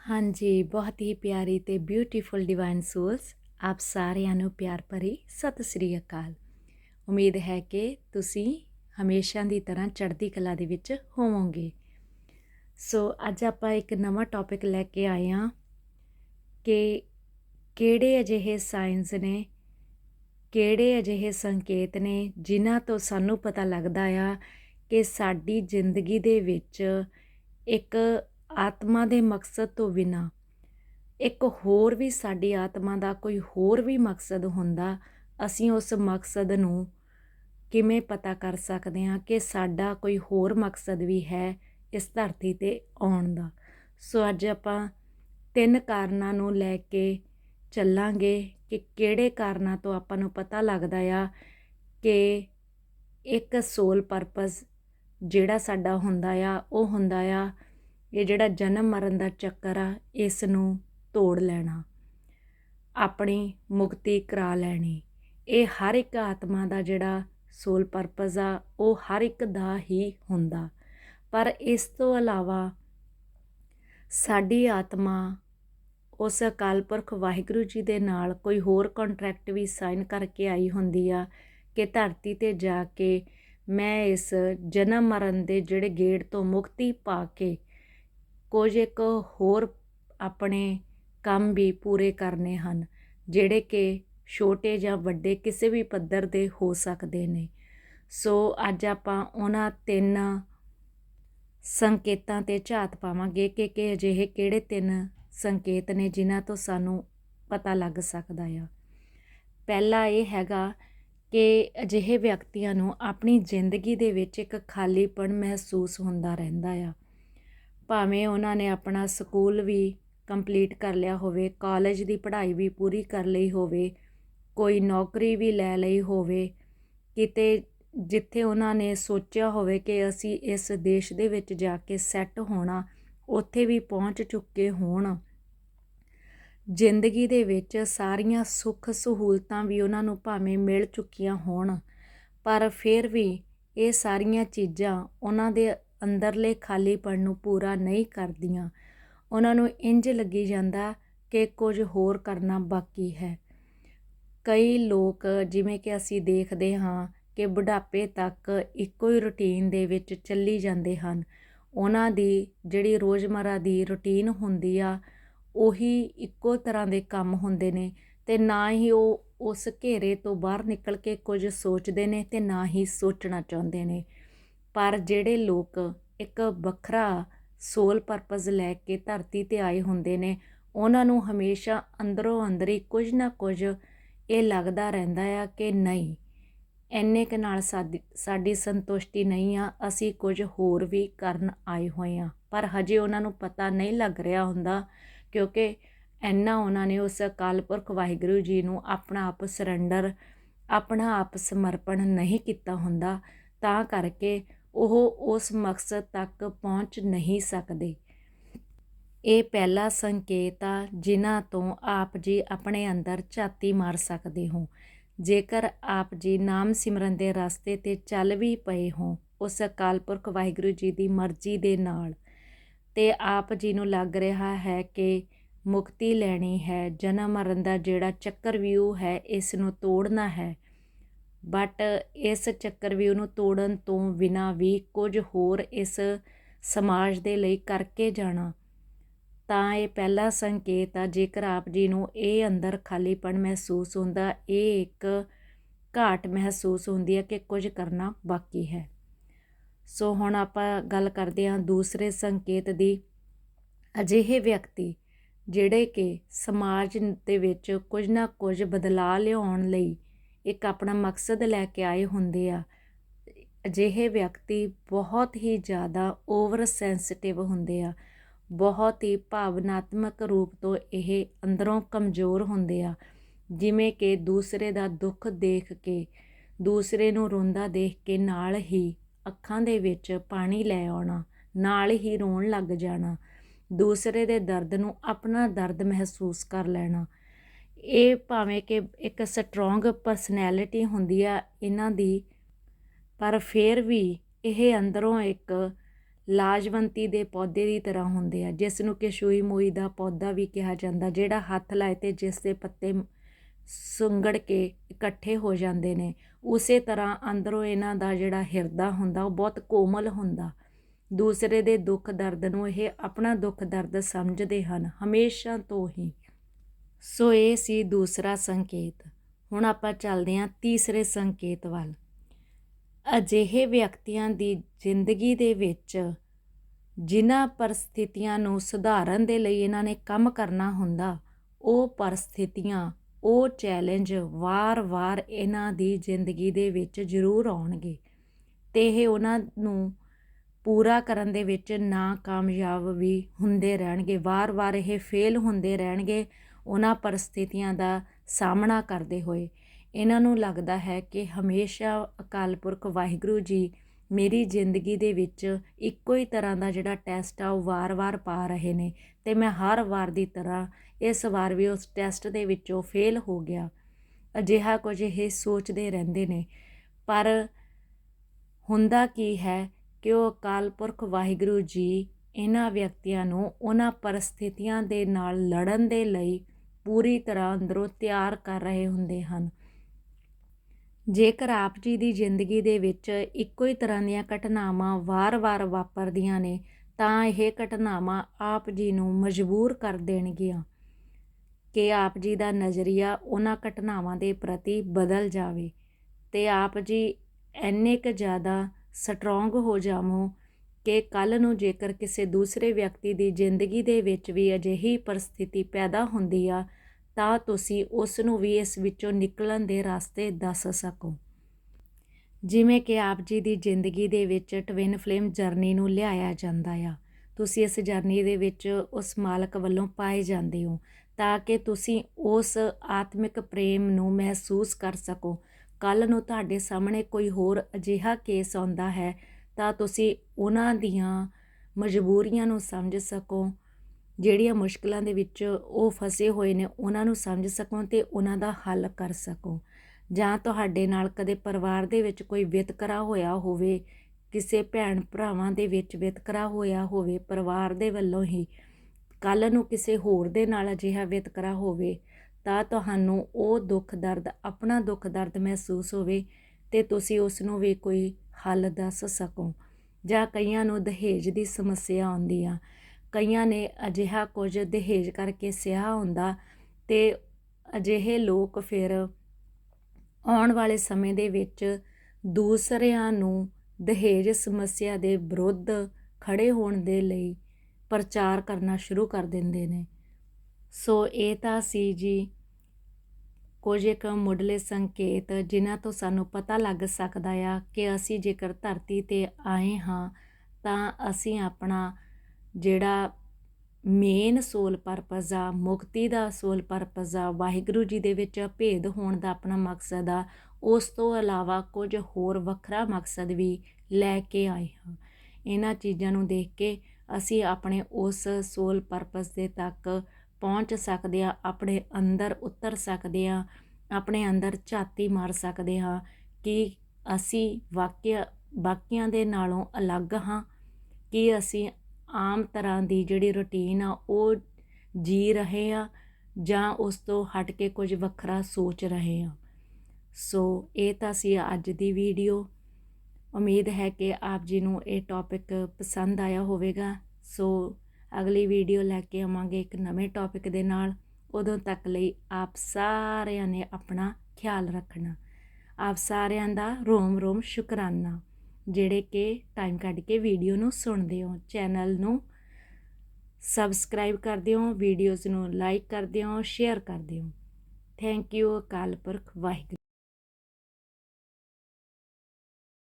ਹਾਂਜੀ, ਬਹੁਤ ਹੀ ਪਿਆਰੀ ਤੇ ਬਿਊਟੀਫੁਲ ਡਿਵਾਈਨ ਸੋਲਸ ਆਪ ਸਾਰਿਆਂ ਨੂੰ ਪਿਆਰ ਭਰੀ ਸਤਿ ਸ੍ਰੀ ਅਕਾਲ। ਉਮੀਦ ਹੈ ਕਿ ਤੁਸੀਂ ਹਮੇਸ਼ਾ ਦੀ ਤਰ੍ਹਾਂ ਚੜ੍ਹਦੀ ਕਲਾ ਦੇ ਵਿੱਚ ਹੋਵੋਗੇ। ਸੋ, ਅੱਜ ਆਪਾਂ ਇੱਕ ਨਵਾਂ ਟੌਪਿਕ ਲੈ ਕੇ ਆਏ ਹਾਂ ਕਿ ਕਿਹੜੇ ਅਜਿਹੇ ਸਾਇੰਸ ਨੇ, ਕਿਹੜੇ ਅਜਿਹੇ ਸੰਕੇਤ ਨੇ ਜਿਨ੍ਹਾਂ ਤੋਂ ਸਾਨੂੰ ਪਤਾ ਲੱਗਦਾ ਆ ਕਿ ਸਾਡੀ ਜ਼ਿੰਦਗੀ ਦੇ ਵਿੱਚ ਇੱਕ ਆਤਮਾ ਦੇ ਮਕਸਦ ਤੋਂ ਬਿਨਾ। ਇੱਕ ਹੋਰ ਵੀ ਸਾਡੀ ਆਤਮਾ ਦਾ ਕੋਈ ਹੋਰ ਵੀ ਮਕਸਦ ਹੁੰਦਾ, ਅਸੀਂ ਉਸ ਮਕਸਦ ਨੂੰ ਕਿਵੇਂ ਪਤਾ ਕਰ ਸਕਦੇ ਹਾਂ ਕਿ ਸਾਡਾ ਕੋਈ ਹੋਰ ਮਕਸਦ ਵੀ ਹੈ ਇਸ ਧਰਤੀ ਤੇ ਆਉਣ ਦਾ? ਸੋ ਅੱਜ ਆਪਾਂ ਤਿੰਨ ਕਾਰਨਾਂ ਨੂੰ ਲੈ ਕੇ ਚੱਲਾਂਗੇ ਕਿ ਕਿਹੜੇ ਕਾਰਨਾਂ ਤੋਂ ਆਪਾਂ ਨੂੰ ਪਤਾ ਲੱਗਦਾ ਆ ਕਿ ਇੱਕ ਸੋਲ ਪਰਪਸ ਜਿਹੜਾ ਸਾਡਾ ਹੁੰਦਾ ਆ, ਉਹ ਹੁੰਦਾ ਆ ਇਹ ਜਿਹੜਾ ਜਨਮ ਮਰਨ ਦਾ ਚੱਕਰ ਆ ਇਸ ਨੂੰ ਤੋੜ ਲੈਣਾ। ਆਪਣੀ ਮੁਕਤੀ ਕਰਾ ਲੈਣੀ। ਇਹ ਹਰ ਇੱਕ ਆਤਮਾ ਦਾ ਜਿਹੜਾ ਸੋਲ ਪਰਪਸ ਆ, ਉਹ ਹਰ ਇੱਕ ਦਾ ਹੀ ਹੁੰਦਾ। ਪਰ ਇਸ ਤੋਂ ਇਲਾਵਾ ਸਾਡੀ ਆਤਮਾ ਉਸ ਅਕਾਲ ਪੁਰਖ ਵਾਹਿਗੁਰੂ ਜੀ ਦੇ ਨਾਲ ਕੋਈ ਹੋਰ ਕੰਟਰੈਕਟ ਵੀ ਸਾਈਨ ਕਰਕੇ ਆਈ ਹੁੰਦੀ ਆ ਕਿ ਧਰਤੀ ਤੇ ਜਾ ਕੇ ਮੈਂ ਇਸ ਜਨਮ ਮਰਨ ਦੇ ਜਿਹੜੇ ਗੇੜ ਤੋਂ ਮੁਕਤੀ ਪਾ ਕੇ ਕੁਝ ਇੱਕ ਹੋਰ ਆਪਣੇ ਕੰਮ ਵੀ ਪੂਰੇ ਕਰਨੇ ਹਨ, ਜਿਹੜੇ ਕਿ ਛੋਟੇ ਜਾਂ ਵੱਡੇ ਕਿਸੇ ਵੀ ਪੱਧਰ ਦੇ ਹੋ ਸਕਦੇ ਨੇ। ਸੋ ਅੱਜ ਆਪਾਂ ਉਹਨਾਂ ਤਿੰਨ ਸੰਕੇਤਾਂ ਤੇ ਝਾਤ ਪਾਵਾਂਗੇ ਕਿ ਕਿ ਅਜਿਹੇ ਕਿਹੜੇ ਤਿੰਨ ਸੰਕੇਤ ਨੇ ਜਿਨ੍ਹਾਂ ਤੋਂ ਸਾਨੂੰ ਪਤਾ ਲੱਗ ਸਕਦਾ ਆ। ਪਹਿਲਾ ਇਹ ਹੈਗਾ ਕਿ ਅਜਿਹੇ ਵਿਅਕਤੀਆਂ ਨੂੰ ਆਪਣੀ ਜ਼ਿੰਦਗੀ ਦੇ ਵਿੱਚ ਇੱਕ ਖਾਲੀਪਣ ਮਹਿਸੂਸ ਹੁੰਦਾ ਰਹਿੰਦਾ ਆ। ਭਾਵੇਂ ਉਹਨਾਂ ਨੇ ਆਪਣਾ ਸਕੂਲ ਵੀ ਕੰਪਲੀਟ ਕਰ ਲਿਆ ਹੋਵੇ, ਕਾਲਜ ਦੀ ਪੜ੍ਹਾਈ ਵੀ ਪੂਰੀ ਕਰ ਲਈ ਹੋਵੇ, ਕੋਈ ਨੌਕਰੀ ਵੀ ਲੈ ਲਈ ਹੋਵੇ, ਕਿਤੇ ਜਿੱਥੇ ਉਹਨਾਂ ਨੇ ਸੋਚਿਆ ਹੋਵੇ ਕਿ ਅਸੀਂ ਇਸ ਦੇਸ਼ ਦੇ ਵਿੱਚ ਜਾ ਕੇ ਸੈੱਟ ਹੋਣਾ, ਉੱਥੇ ਵੀ ਪਹੁੰਚ ਚੁੱਕੇ ਹੋਣ। ਜ਼ਿੰਦਗੀ ਦੇ ਵਿੱਚ ਸਾਰੀਆਂ ਸੁੱਖ ਸਹੂਲਤਾਂ ਵੀ ਉਹਨਾਂ ਨੂੰ ਭਾਵੇਂ ਮਿਲ ਚੁੱਕੀਆਂ ਹੋਣ, ਪਰ ਫਿਰ ਵੀ ਇਹ ਸਾਰੀਆਂ ਚੀਜ਼ਾਂ ਉਹਨਾਂ ਦੇ ਅੰਦਰਲੇ ਖਾਲੀਪਣ ਨੂੰ ਪੂਰਾ ਨਹੀਂ ਕਰਦੀਆਂ। ਉਹਨਾਂ ਨੂੰ ਇੰਜ ਲੱਗੀ ਜਾਂਦਾ ਕਿ ਕੁਝ ਹੋਰ ਕਰਨਾ ਬਾਕੀ ਹੈ। ਕਈ ਲੋਕ ਜਿਵੇਂ ਕਿ ਅਸੀਂ ਦੇਖਦੇ ਹਾਂ ਕਿ ਬੁਢਾਪੇ ਤੱਕ ਇੱਕੋ ਹੀ ਰੁਟੀਨ ਦੇ ਵਿੱਚ ਚੱਲੀ ਜਾਂਦੇ ਹਨ। ਉਹਨਾਂ ਦੀ ਜਿਹੜੀ ਰੋਜ਼ਮਰਾ ਦੀ ਰੁਟੀਨ ਹੁੰਦੀ ਆ, ਉਹੀ ਇੱਕੋ ਤਰ੍ਹਾਂ ਦੇ ਕੰਮ ਹੁੰਦੇ ਨੇ ਤੇ ਨਾ ਹੀ ਉਹ ਉਸ ਘੇਰੇ ਤੋਂ ਬਾਹਰ ਨਿਕਲ ਕੇ ਕੁਝ ਸੋਚਦੇ ਨੇ ਤੇ ਨਾ ਹੀ ਸੋਚਣਾ ਚਾਹੁੰਦੇ ਨੇ। ਪਰ ਜਿਹੜੇ ਲੋਕ ਇੱਕ ਵੱਖਰਾ ਸੋਲ ਪਰਪਸ ਲੈ ਕੇ ਧਰਤੀ ਤੇ ਆਏ ਹੁੰਦੇ ਨੇ, ਉਹਨਾਂ ਨੂੰ ਹਮੇਸ਼ਾ ਅੰਦਰੋਂ ਅੰਦਰੀ ਕੁਝ ਨਾ ਕੁਝ ਇਹ ਲੱਗਦਾ ਰਹਿੰਦਾ ਆ ਕਿ ਨਹੀਂ ਐਨੇ ਕ ਨਾਲ ਸਾਡੀ ਸੰਤੁਸ਼ਟੀ ਨਹੀਂ ਆ, ਅਸੀਂ ਕੁਝ ਹੋਰ ਵੀ ਕਰਨ ਆਏ ਹੋਏ ਆ। ਪਰ ਹਜੇ ਉਹਨਾਂ ਨੂੰ ਪਤਾ ਨਹੀਂ ਲੱਗ ਰਿਹਾ ਹੁੰਦਾ, ਕਿਉਂਕਿ ਐਨਾ ਉਹਨਾਂ ਨੇ ਉਸ ਅਕਾਲ ਪੁਰਖ ਵਾਹਿਗੁਰੂ ਜੀ ਨੂੰ ਆਪਣਾ ਆਪ ਸਰੈਂਡਰ ਆਪਣਾ ਆਪ ਸਮਰਪਣ ਨਹੀਂ ਕੀਤਾ ਹੁੰਦਾ, ਤਾਂ ਕਰਕੇ ਉਹ ਉਸ ਮਕਸਦ ਤੱਕ ਪਹੁੰਚ ਨਹੀਂ ਸਕਦੇ। ਇਹ ਪਹਿਲਾ ਸੰਕੇਤ ਆ, ਜਿਨ੍ਹਾਂ ਤੋਂ ਆਪ ਜੀ ਆਪਣੇ ਅੰਦਰ ਝਾਤੀ ਮਾਰ ਸਕਦੇ ਹੋ। ਜੇਕਰ ਆਪ ਜੀ ਨਾਮ ਸਿਮਰਨ ਦੇ ਰਸਤੇ ਤੇ ਚੱਲ ਵੀ ਪਏ ਹੋ, ਉਸ ਅਕਾਲ ਪੁਰਖ ਵਾਹਿਗੁਰੂ ਜੀ ਦੀ ਮਰਜ਼ੀ ਦੇ ਨਾਲ, ਤੇ ਆਪ ਜੀ ਨੂੰ ਲੱਗ ਰਿਹਾ ਹੈ ਕਿ ਮੁਕਤੀ ਲੈਣੀ ਹੈ, ਜਨਮ ਮਰਨ ਦਾ ਜਿਹੜਾ ਚੱਕਰ ਵਿਊ ਹੈ, ਇਸ ਨੂੰ ਤੋੜਨਾ ਹੈ। ਬਟ ਇਸ ਚੱਕਰ ਵੀ ਉਹਨੂੰ ਤੋੜਨ ਤੋਂ ਬਿਨਾਂ ਵੀ ਕੁਝ ਹੋਰ ਇਸ ਸਮਾਜ ਦੇ ਲਈ ਕਰਕੇ ਜਾਣਾ। ਤਾਂ ਇਹ ਪਹਿਲਾ ਸੰਕੇਤ ਆ, ਜੇਕਰ ਆਪ ਜੀ ਨੂੰ ਇਹ ਅੰਦਰ ਖਾਲੀਪਣ ਮਹਿਸੂਸ ਹੁੰਦਾ, ਇਹ ਇੱਕ ਘਾਟ ਮਹਿਸੂਸ ਹੁੰਦੀ ਹੈ ਕਿ ਕੁਝ ਕਰਨਾ ਬਾਕੀ ਹੈ। ਸੋ ਹੁਣ ਆਪਾਂ ਗੱਲ ਕਰਦੇ ਹਾਂ ਦੂਸਰੇ ਸੰਕੇਤ ਦੀ। ਅਜਿਹੇ ਵਿਅਕਤੀ ਜਿਹੜੇ ਕਿ ਸਮਾਜ ਦੇ ਵਿੱਚ ਕੁਝ ਨਾ ਕੁਝ ਬਦਲਾਅ ਲਿਆਉਣ ਲਈ ਇੱਕ ਆਪਣਾ ਮਕਸਦ ਲੈ ਕੇ ਆਏ ਹੁੰਦੇ ਆ। ਅਜਿਹੇ ਵਿਅਕਤੀ ਬਹੁਤ ਹੀ ਜ਼ਿਆਦਾ ਓਵਰ ਸੈਂਸਿਟਿਵ ਹੁੰਦੇ ਆ। ਬਹੁਤ ਹੀ ਭਾਵਨਾਤਮਕ ਰੂਪ ਤੋਂ ਇਹ ਅੰਦਰੋਂ ਕਮਜ਼ੋਰ ਹੁੰਦੇ ਆ। ਜਿਵੇਂ ਕਿ ਦੂਸਰੇ ਦਾ ਦੁੱਖ ਦੇਖ ਕੇ, ਦੂਸਰੇ ਨੂੰ ਰੋਂਦਾ ਦੇਖ ਕੇ ਨਾਲ ਹੀ ਅੱਖਾਂ ਦੇ ਵਿੱਚ ਪਾਣੀ ਲੈ ਆਉਣਾ, ਨਾਲ ਹੀ ਰੋਣ ਲੱਗ ਜਾਣਾ, ਦੂਸਰੇ ਦੇ ਦਰਦ ਨੂੰ ਆਪਣਾ ਦਰਦ ਮਹਿਸੂਸ ਕਰ ਲੈਣਾ ਇਹ ਭਾਵੇਂ ਕਿ ਇੱਕ ਸਟਰੋਂਗ ਪਰਸਨੈਲਿਟੀ ਹੁੰਦੀ ਆ ਇਹਨਾਂ ਦੀ, ਪਰ ਫਿਰ ਵੀ ਇਹ ਅੰਦਰੋਂ ਇੱਕ ਲਾਜਵੰਤੀ ਦੇ ਪੌਦੇ ਦੀ ਤਰ੍ਹਾਂ ਹੁੰਦੇ ਆ ਜਿਸ ਨੂੰ ਕਿ ਸ਼ੂਈ ਮੋਈ ਦਾ ਪੌਦਾ ਵੀ ਕਿਹਾ ਜਾਂਦਾ, ਜਿਹੜਾ ਹੱਥ ਲਾਏ ਤੇ ਜਿਸ ਦੇ ਪੱਤੇ ਸੁੰਗੜ ਕੇ ਇਕੱਠੇ ਹੋ ਜਾਂਦੇ ਨੇ। ਉਸੇ ਤਰ੍ਹਾਂ ਅੰਦਰੋਂ ਇਹਨਾਂ ਦਾ ਜਿਹੜਾ ਹਿਰਦਾ ਹੁੰਦਾ, ਉਹ ਬਹੁਤ ਕੋਮਲ ਹੁੰਦਾ। ਦੂਸਰੇ ਦੇ ਦੁੱਖ ਦਰਦ ਨੂੰ ਇਹ ਆਪਣਾ ਦੁੱਖ ਦਰਦ ਸਮਝਦੇ ਹਨ, ਹਮੇਸ਼ਾ ਤੋਂ ਹੀ। ਸੋ ਇਹ ਸੀ ਦੂਸਰਾ ਸੰਕੇਤ। ਹੁਣ ਆਪਾਂ ਚੱਲਦੇ ਹਾਂ ਤੀਸਰੇ ਸੰਕੇਤ ਵੱਲ। ਅਜਿਹੇ ਵਿਅਕਤੀਆਂ ਦੀ ਜ਼ਿੰਦਗੀ ਦੇ ਵਿੱਚ ਜਿਨ੍ਹਾਂ ਪਰਿਸਥਿਤੀਆਂ ਨੂੰ ਸੁਧਾਰਨ ਦੇ ਲਈ ਇਹਨਾਂ ਨੇ ਕੰਮ ਕਰਨਾ ਹੁੰਦਾ, ਉਹ ਪਰਿਸਥਿਤੀਆਂ, ਉਹ ਚੈਲੰਜ ਵਾਰ-ਵਾਰ ਇਹਨਾਂ ਦੀ ਜ਼ਿੰਦਗੀ ਦੇ ਵਿੱਚ ਜ਼ਰੂਰ ਆਉਣਗੇ ਤੇ ਇਹ ਉਹਨਾਂ ਨੂੰ ਪੂਰਾ ਕਰਨ ਦੇ ਵਿੱਚ ਨਾਕਾਮਯਾਬ ਵੀ ਹੁੰਦੇ ਰਹਿਣਗੇ, ਵਾਰ-ਵਾਰ ਇਹ ਫੇਲ ਹੁੰਦੇ ਰਹਿਣਗੇ ਉਹਨਾਂ ਪਰਿਸਥਿਤੀਆਂ ਦਾ ਸਾਹਮਣਾ ਕਰਦੇ ਹੋਏ, ਇਹਨਾਂ ਨੂੰ ਲੱਗਦਾ ਹੈ ਕਿ ਹਮੇਸ਼ਾ ਅਕਾਲ ਪੁਰਖ ਵਾਹਿਗੁਰੂ ਜੀ ਮੇਰੀ ਜ਼ਿੰਦਗੀ ਦੇ ਵਿੱਚ ਇੱਕੋ ਹੀ ਤਰ੍ਹਾਂ ਦਾ ਜਿਹੜਾ ਟੈਸਟ ਆ, ਉਹ ਵਾਰ-ਵਾਰ ਪਾ ਰਹੇ ਨੇ ਤੇ ਮੈਂ ਹਰ ਵਾਰ ਦੀ ਤਰ੍ਹਾਂ ਇਸ ਵਾਰ ਵੀ ਉਸ ਟੈਸਟ ਦੇ ਵਿੱਚੋਂ ਫੇਲ ਹੋ ਗਿਆ। ਅਜਿਹਾ ਕੁਝ ਇਹ ਸੋਚਦੇ ਰਹਿੰਦੇ ਨੇ, ਪਰ ਹੁੰਦਾ ਕੀ ਹੈ ਕਿ ਉਹ ਅਕਾਲ ਪੁਰਖ ਵਾਹਿਗੁਰੂ ਜੀ ਇਹਨਾਂ ਵਿਅਕਤੀਆਂ ਨੂੰ ਉਹਨਾਂ ਪਰਿਸਥਿਤੀਆਂ ਦੇ ਨਾਲ ਲੜਨ ਦੇ ਲਈ ਪੂਰੀ ਤਰ੍ਹਾਂ ਅੰਦਰੋਂ ਤਿਆਰ ਕਰ ਰਹੇ ਹੁੰਦੇ ਹਨ। ਜੇਕਰ ਆਪ ਜੀ ਦੀ ਜ਼ਿੰਦਗੀ ਦੇ ਵਿੱਚ ਇੱਕੋ ਹੀ ਤਰ੍ਹਾਂ ਦੀਆਂ ਘਟਨਾਵਾਂ ਵਾਰ-ਵਾਰ ਵਾਪਰਦੀਆਂ ਨੇ, ਤਾਂ ਇਹ ਘਟਨਾਵਾਂ ਆਪ ਜੀ ਨੂੰ ਮਜਬੂਰ ਕਰ ਦੇਣਗੀਆਂ ਕਿ ਆਪ ਜੀ ਦਾ ਨਜ਼ਰੀਆ ਉਹਨਾਂ ਘਟਨਾਵਾਂ ਦੇ ਪ੍ਰਤੀ ਬਦਲ ਜਾਵੇ ਤੇ ਆਪ ਜੀ ਇੰਨੇ ਕੁ ਜ਼ਿਆਦਾ ਸਟਰੋਂਗ ਹੋ ਜਾਵੋ ਕਿ ਕੱਲ ਨੂੰ ਜੇਕਰ ਕਿਸੇ ਦੂਸਰੇ ਵਿਅਕਤੀ ਦੀ ਜ਼ਿੰਦਗੀ ਦੇ ਵਿੱਚ ਵੀ ਅਜਿਹੀ ਪਰਿਸਥਿਤੀ ਪੈਦਾ ਹੁੰਦੀ ਆ, ਤਾਂ ਤੁਸੀਂ ਉਸ ਨੂੰ ਵੀ ਇਸ ਵਿੱਚੋਂ ਨਿਕਲਣ ਦੇ ਰਸਤੇ ਦੱਸ ਸਕੋ। ਜਿਵੇਂ ਕਿ ਆਪ ਜੀ ਦੀ ਜ਼ਿੰਦਗੀ ਦੇ ਵਿੱਚ ਟਵਿਨ ਫਲੇਮ ਜਰਨੀ ਨੂੰ ਲਿਆਇਆ ਜਾਂਦਾ ਆ। ਤੁਸੀਂ ਇਸ ਜਰਨੀ ਦੇ ਵਿੱਚ ਉਸ ਮਾਲਕ ਵੱਲੋਂ ਪਾਏ ਜਾਂਦੇ ਹੋ, ਤਾਂ ਕਿ ਤੁਸੀਂ ਉਸ ਆਤਮਿਕ ਪ੍ਰੇਮ ਨੂੰ ਮਹਿਸੂਸ ਕਰ ਸਕੋ। ਕੱਲ ਨੂੰ ਤੁਹਾਡੇ ਸਾਹਮਣੇ ਕੋਈ ਹੋਰ ਅਜਿਹਾ ਕੇਸ ਆਉਂਦਾ ਹੈ ਤਾਂ ਤੁਸੀਂ ਉਹਨਾਂ ਦੀਆਂ ਮਜਬੂਰੀਆਂ ਨੂੰ ਸਮਝ ਸਕੋ, ਜਿਹੜੀਆਂ ਮੁਸ਼ਕਲਾਂ ਦੇ ਵਿੱਚ ਉਹ ਫਸੇ ਹੋਏ ਨੇ, ਉਹਨਾਂ ਨੂੰ ਸਮਝ ਸਕੋ ਤੇ ਉਹਨਾਂ ਦਾ ਹੱਲ ਕਰ ਸਕੋ। ਜਾਂ ਤੁਹਾਡੇ ਨਾਲ ਕਦੇ ਪਰਿਵਾਰ ਦੇ ਵਿੱਚ ਕੋਈ ਵਿਤਕਰਾ ਹੋਇਆ ਹੋਵੇ, ਕਿਸੇ ਭੈਣ ਭਰਾਵਾਂ ਦੇ ਵਿੱਚ ਵਿਤਕਰਾ ਹੋਇਆ ਹੋਵੇ, ਪਰਿਵਾਰ ਦੇ ਵੱਲੋਂ ਹੀ ਕੱਲ ਨੂੰ ਕਿਸੇ ਹੋਰ ਦੇ ਨਾਲ ਅਜਿਹਾ ਵਿਤਕਰਾ ਹੋਵੇ, ਤਾਂ ਤੁਹਾਨੂੰ ਉਹ ਦੁੱਖ ਦਰਦ, ਆਪਣਾ ਦੁੱਖ ਦਰਦ ਮਹਿਸੂਸ ਹੋਵੇ ਤੇ ਤੁਸੀਂ ਉਸ ਨੂੰ ਵੀ ਕੋਈ ਹੱਲ ਦੱਸ ਸਕੋ। ਜਾਂ ਕਈਆਂ ਨੂੰ ਦਹੇਜ ਦੀ ਸਮੱਸਿਆ ਆਉਂਦੀ ਆ। ਕਈਆਂ ਨੇ ਅਜਿਹਾ ਕੁਝ ਦਹੇਜ ਕਰਕੇ ਸਿਆ ਹੁੰਦਾ ਤੇ ਅਜਿਹੇ ਲੋਕ ਫਿਰ ਆਉਣ ਵਾਲੇ ਸਮੇਂ ਦੇ ਵਿੱਚ ਦੂਸਰਿਆਂ ਨੂੰ ਦਹੇਜ ਸਮੱਸਿਆ ਦੇ ਵਿਰੁੱਧ ਖੜੇ ਹੋਣ ਦੇ ਲਈ ਪ੍ਰਚਾਰ ਕਰਨਾ ਸ਼ੁਰੂ ਕਰ ਦਿੰਦੇ ਨੇ। ਸੋ ਇਹ ਤਾਂ ਸੀ ਜੀ ਕੁਝ ਇੱਕ ਮੁੱਢਲੇ ਸੰਕੇਤ ਜਿਨ੍ਹਾਂ ਤੋਂ ਸਾਨੂੰ ਪਤਾ ਲੱਗ ਸਕਦਾ ਆ ਕਿ ਅਸੀਂ ਜੇਕਰ ਧਰਤੀ ਤੇ ਆਏ ਹਾਂ, ਤਾਂ ਅਸੀਂ ਆਪਣਾ ਜਿਹੜਾ ਮੇਨ ਸੋਲ ਪਰਪਸ ਆ, ਮੁਕਤੀ ਦਾ ਸੋਲ ਪਰਪਸ ਆ, ਵਾਹਿਗੁਰੂ ਜੀ ਦੇ ਵਿੱਚ ਭੇਦ ਹੋਣ ਦਾ ਆਪਣਾ ਮਕਸਦ ਆ, ਉਸ ਤੋਂ ਇਲਾਵਾ ਕੁਝ ਹੋਰ ਵੱਖਰਾ ਮਕਸਦ ਵੀ ਲੈ ਕੇ ਆਏ ਹਾਂ। ਇਹਨਾਂ ਚੀਜ਼ਾਂ ਨੂੰ ਦੇਖ ਕੇ ਅਸੀਂ ਆਪਣੇ ਉਸ ਸੋਲ ਪਰਪਸ ਦੇ ਤੱਕ ਪਹੁੰਚ ਸਕਦੇ ਆ ਆਪਣੇ ਅੰਦਰ ਉਤਰ ਸਕਦੇ ਆ ਆਪਣੇ ਅੰਦਰ ਝਾਤੀ ਮਾਰ ਸਕਦੇ ਹਾਂ ਕਿ ਅਸੀਂ ਵਾਕਿਆ ਬਾਕੀਆਂ ਦੇ ਨਾਲੋਂ ਅਲੱਗ ਹਾਂ, ਕਿ ਅਸੀਂ ਆਮ ਤਰ੍ਹਾਂ ਦੀ ਜਿਹੜੀ ਰੁਟੀਨ ਆ ਉਹ ਜੀ ਰਹੇ ਆ ਜਾਂ ਉਸ ਤੋਂ ਹਟ ਕੇ ਕੁਝ ਵੱਖਰਾ ਸੋਚ ਰਹੇ ਆ ਸੋ ਇਹ ਤਾਂ ਸੀ ਅੱਜ ਦੀ ਵੀਡੀਓ। ਉਮੀਦ ਹੈ ਕਿ ਆਪ ਜੀ ਨੂੰ ਇਹ ਟੌਪਿਕ ਪਸੰਦ ਆਇਆ ਹੋਵੇਗਾ। ਸੋ ਅਗਲੀ ਵੀਡੀਓ ਲੈ ਕੇ ਆਵਾਂਗੇ ਇੱਕ ਨਵੇਂ ਟੌਪਿਕ ਦੇ ਨਾਲ। ਉਦੋਂ ਤੱਕ ਲਈ ਆਪ ਸਾਰਿਆਂ ਨੇ ਆਪਣਾ ਖਿਆਲ ਰੱਖਣਾ। ਆਪ ਸਾਰਿਆਂ ਦਾ ਰੋਮ ਰੋਮ ਸ਼ੁਕਰਾਨਾ। ਜਿਹੜੇ ਕਿ ਟਾਈਮ ਕੱਢ ਕੇ ਵੀਡੀਓ ਨੂੰ ਸੁਣਦੇ ਹੋ ਚੈਨਲ ਨੂੰ ਸਬਸਕ੍ਰਾਈਬ ਕਰਦੇ ਹੋ ਵੀਡੀਓਜ਼ ਨੂੰ ਲਾਈਕ ਕਰਦੇ ਹੋ ਸ਼ੇਅਰ ਕਰਦੇ ਹੋ। Thank you Akal Purakh Waheguru.